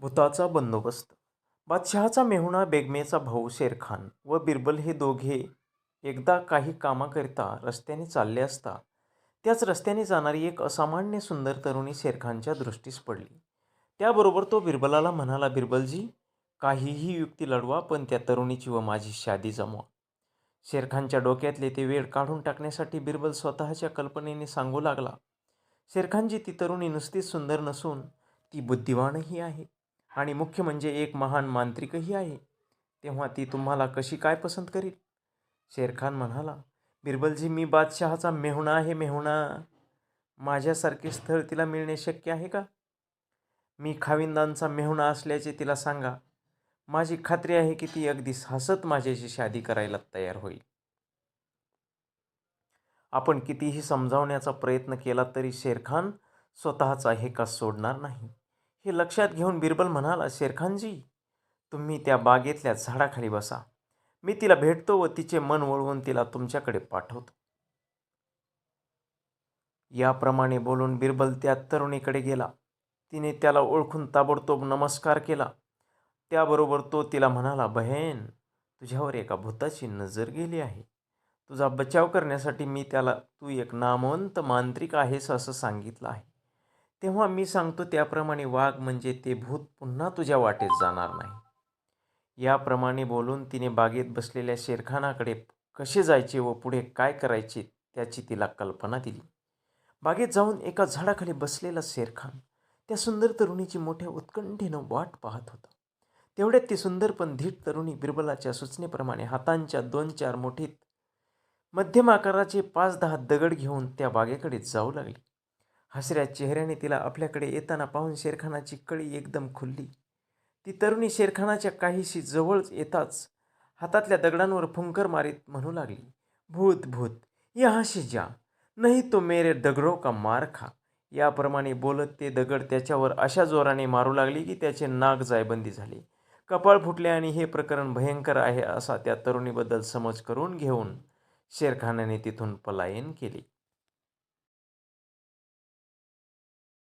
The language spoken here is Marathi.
भुताचा बंदोबस्त. बादशहाचा मेहुणा बेगमेचा भाऊ शेरखान व बिरबल हे दोघे एकदा काही कामाकरिता रस्त्याने चालले असता त्याच रस्त्याने जाणारी एक असामान्य सुंदर तरुणी शेरखानच्या दृष्टीस पडली. त्याबरोबर तो बिरबलाला म्हणाला बिरबलजी काहीही युक्ती लढवा पण त्या तरुणीची व माझी शादी जमवा. शेरखानच्या डोक्यातले ते वेळ काढून टाकण्यासाठी बिरबल स्वतःच्या कल्पनेने सांगू लागला शेरखानजी ती तरुणी नुसतीच सुंदर नसून ती बुद्धिवानही आहे. आणि मुख्य म्हणजे एक महान मांत्रिकही आहे. तेव्हा ती तुम्हाला कशी काय पसंत करील? शेरखान म्हणाला बिरबलजी मी बादशहाचा मेहुणा आहे मेहुणा. माझ्यासारखे स्थळ तिला मिळणे शक्य आहे का? मी खाविंदांचा मेहुणा असल्याचे तिला सांगा. माझी खात्री आहे की ती अगदी हसत माझ्याशी शादी करायला तयार होईल. आपण कितीही समजावण्याचा प्रयत्न केला तरी शेरखान स्वतःचा हेका सोडणार नाही. हे लक्षात घेऊन बिरबल म्हणाला शेरखानजी तुम्ही त्या बागेतल्या झाडाखाली बसा. मी तिला भेटतो व तिचे मन वळवून तिला तुमच्याकडे पाठवतो. याप्रमाणे बोलून बिरबल त्या तरुणीकडे गेला. तिने त्याला ओळखून ताबडतोब नमस्कार केला. त्याबरोबर तो तिला म्हणाला बहेन तुझ्यावर एका भूताची नजर गेली आहे. तुझा बचाव करण्यासाठी मी त्याला तू एक नामवंत मांत्रिक आहेस असं सांगितलं आहे. तेव्हा मी सांगतो त्याप्रमाणे वाघ म्हणजे ते भूत पुन्हा तुझ्या वाटेत जाणार नाही. याप्रमाणे बोलून तिने बागेत बसलेल्या शेरखानाकडे कसे जायचे व पुढे काय करायचे त्याची तिला कल्पना दिली. बागेत जाऊन एका झाडाखाली बसलेला शेरखान त्या सुंदर तरुणीची मोठ्या उत्कंठेनं वाट पाहत होता. तेवढ्यात ती सुंदर पण धीट तरुणी बिरबलाच्या सूचनेप्रमाणे हातांच्या दोन चार मोठीत मध्यम आकाराचे पाच दहा दगड घेऊन त्या बागेकडे जाऊ लागली. हसऱ्या चेहऱ्याने तिला आपल्याकडे येताना पाहून शेरखानाची कळी एकदम खुलली. ती तरुणी शेरखानाच्या काहीशी जवळ येताच हातातल्या दगडांवर फुंकर मारीत म्हणू लागली भूत भूत यहाशी जा. नाही तो मेरे दगडो का मार खा. याप्रमाणे बोलत ते दगड त्याच्यावर अशा जोराने मारू लागली की त्याचे नाक जायबंदी झाले. कपाळ फुटले आणि हे प्रकरण भयंकर आहे असा त्या तरुणीबद्दल समज करून घेऊन शेरखानाने तिथून पलायन केले.